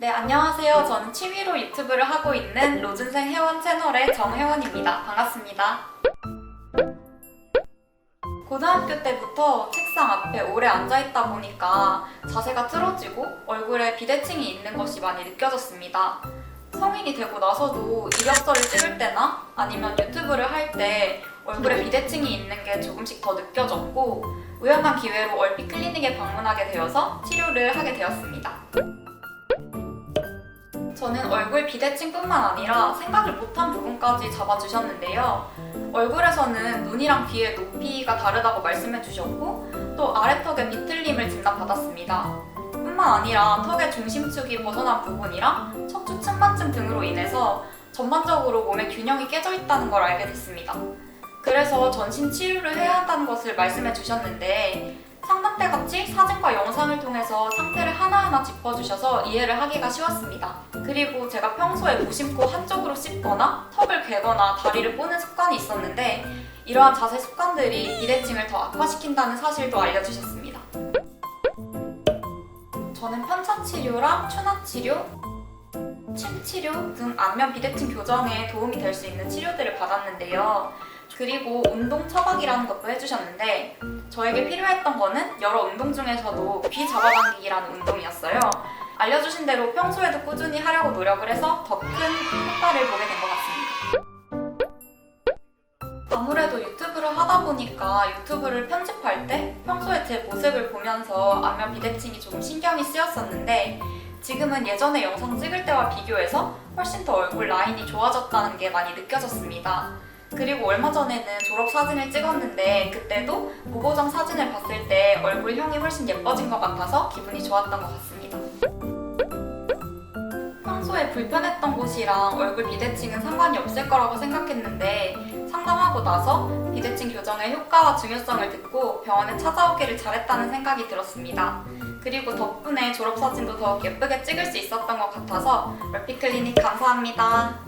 네, 안녕하세요. 저는 취미로 유튜브를 하고 있는 로준생 회원 채널의 정혜원입니다. 반갑습니다. 고등학교 때부터 책상 앞에 오래 앉아있다 보니까 자세가 틀어지고 얼굴에 비대칭이 있는 것이 많이 느껴졌습니다. 성인이 되고 나서도 이력서를 찍을 때나 아니면 유튜브를 할 때 얼굴에 비대칭이 있는 게 조금씩 더 느껴졌고 우연한 기회로 얼핏 클리닉에 방문하게 되어서 치료를 하게 되었습니다. 저는 얼굴 비대칭뿐만 아니라 생각을 못한 부분까지 잡아주셨는데요. 얼굴에서는 눈이랑 귀의 높이가 다르다고 말씀해 주셨고 또 아래턱의 비틀림을 진단받았습니다. 뿐만 아니라 턱의 중심축이 벗어난 부분이랑 척추 측만증 등으로 인해서 전반적으로 몸의 균형이 깨져 있다는 걸 알게 됐습니다. 그래서 전신 치료를 해야 한다는 것을 말씀해 주셨는데 상담 때 같이 사진과 영상을 통해서 상태를 하나하나 짚어주셔서 이해를 하기가 쉬웠습니다. 그리고 제가 평소에 무심코 한쪽으로 씹거나 턱을 괴거나 다리를 꼬는 습관이 있었는데 이러한 자세 습관들이 비대칭을 더 악화시킨다는 사실도 알려주셨습니다. 저는 편차 치료랑 추나 치료, 침 치료 등 안면 비대칭 교정에 도움이 될 수 있는 치료들을 받았는데요. 그리고 운동 처박이라는 것도 해주셨는데 저에게 필요했던 거는 여러 운동 중에서도 귀 잡아당기기라는 운동이었어요. 알려주신 대로 평소에도 꾸준히 하려고 노력을 해서 더 큰 효과를 보게 된 것 같습니다. 아무래도 유튜브를 하다 보니까 유튜브를 편집할 때 평소에 제 모습을 보면서 안면 비대칭이 조금 신경이 쓰였었는데 지금은 예전에 영상 찍을 때와 비교해서 훨씬 더 얼굴 라인이 좋아졌다는 게 많이 느껴졌습니다. 그리고 얼마 전에는 졸업 사진을 찍었는데 그때도 무보정 사진을 봤을 때 얼굴형이 훨씬 예뻐진 것 같아서 기분이 좋았던 것 같습니다. 평소에 불편했던 곳이랑 얼굴 비대칭은 상관이 없을 거라고 생각했는데 상담하고 나서 비대칭 교정의 효과와 중요성을 듣고 병원에 찾아오기를 잘했다는 생각이 들었습니다. 그리고 덕분에 졸업 사진도 더 예쁘게 찍을 수 있었던 것 같아서 멀피클리닉 감사합니다.